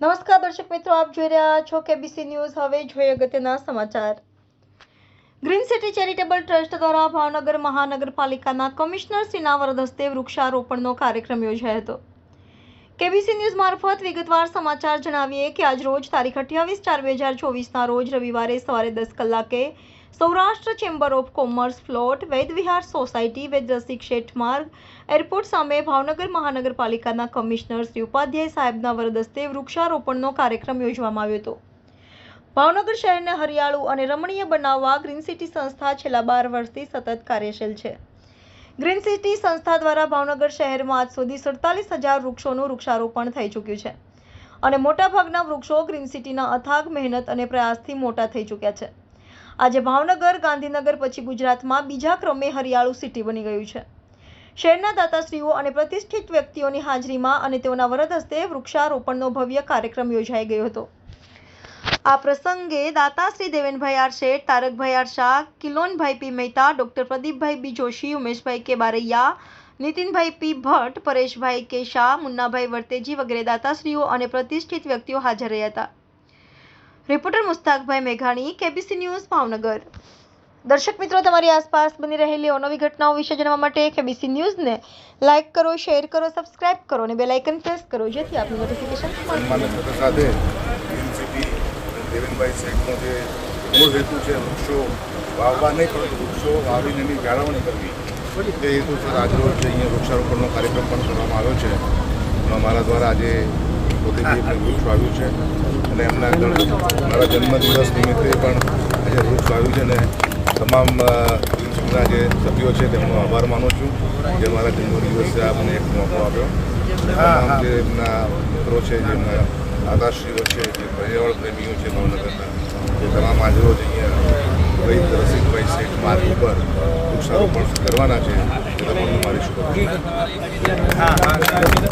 નમસ્કાર દર્શક મિત્રો, આપ જોઈ રહ્યા છો કેબીસી ન્યૂઝ હવે જોઈએ અગત્યના સમાચાર. ગ્રીન સિટી ચેરિટેબલ ટ્રસ્ટ દ્વારા ભાવનગર મહાનગરપાલિકાના કમિશનર શ્રીના હસ્તે વૃક્ષારોપણનો કાર્યક્રમ યોજાયો હતો. કેબીસી ન્યૂઝ મારફત વિગતવાર સમાચાર જણાવીએ કે આજ રોજ તારીખ અઠ્યાવીસ ચાર બે હજાર ચોવીસના રોજ રવિવારે સવારે દસ કલાકે સૌરાષ્ટ્ર ચેમ્બર ઓફ કોમર્સ ફ્લોટ વૈદ વિહાર સોસાયટી વૈદ રસિક શેઠ માર્ગ એરપોર્ટ સામે ભાવનગર મહાનગરપાલિકાના કમિશનર શ્રી ઉપાધ્યાય સાહેબના વરદસ્તે વૃક્ષારોપણનો કાર્યક્રમ યોજવામાં આવ્યો હતો. ભાવનગર શહેરને હરિયાળું અને રમણીય બનાવવા ગ્રીન સિટી સંસ્થા છેલ્લા બાર વર્ષથી સતત કાર્યશીલ છે. ગ્રીન સિટી સંસ્થા દ્વારા ભાવનગર શહેરમાં આજ સુધી સડતાલીસ હજાર વૃક્ષોનું વૃક્ષારોપણ થઈ ચૂક્યું છે. અને મોટાભાગના વૃક્ષો ગ્રીન સિટીના અથાગ, મહેનત અને પ્રયાસથી મોટા થઈ ચૂક્યા છે. આજે ભાવનગર, ગાંધીનગર પછી ગુજરાતમાં બીજા ક્રમે હરિયાળું સિટી બની ગયું છે. શહેરના દાતાશ્રીઓ અને પ્રતિષ્ઠિત વ્યક્તિઓની હાજરીમાં અને તેઓના વરદ હસ્તે વૃક્ષારોપણનો ભવ્ય કાર્યક્રમ યોજાઈ ગયો હતો. આ પ્રસંગે દાતાશ્રી Devenbhai R Sheth Tarakbhai R Shah Kilonbhai P Mehta, doctor Pradeepbhai B Joshi, Umeshbhai K Baraiya, Nitinbhai પી ભટ્ટ, પરેશભાઈ કે શાહ, મુન્નાભાઈ વર્તેજી વગેરે દાતાશ્રીઓ અને પ્રતિષ્ઠિત વ્યક્તિઓ હાજર રહ્યા હતા. રિપોર્ટર મુસ્તાકભાઈ મેઘાણી, કેબીસી ન્યૂઝ, ભાવનગર. દર્શક મિત્રો, તમારી આસપાસ બની રહેલી અવનવી ઘટનાઓ વિશે જાણવા માટે કેબીસી ન્યૂઝને લાઇક કરો, શેર કરો, સબસ્ક્રાઇબ કરો અને બેલ આઇકન પ્રેસ કરો, જેથી આપની નોટિફિકેશન સાથે દેવેનભાઈ શેઠનો જે મૂળ હેતુ છે વૃક્ષો વાવવા નહીં પરંતુ વૃક્ષો વાવીને એની જાળવણી કરવી. તે હેતુસર આજરોજ અહીંયા વૃક્ષારોપણનો કાર્યક્રમ પણ કરવામાં આવ્યો છે. અમારા મારા દ્વારા આજે પોતે વૃક્ષ વાવ્યું છે. અને એમના મારા જન્મદિવસ નિમિત્તે પણ આજે વૃક્ષ વાવ્યું છે. અને તમામ અ, જે સભ્યો છે તેમનો આભાર માનું છું જે મારા જન્મદિવસે આ મને એક મોકો આપ્યો. જે એમના મિત્રો છે જે એમના છે, જે પર્યાવરણ પ્રેમીઓ છે ભાવનગરના, જે તમામ હાજરો જ અહીંયા વૈદ રસિકભાઈ શેઠ માર્ગ ઉપર વૃક્ષારોપણ કરવાના છે, એ તમામનું મારી શુભેચ્છા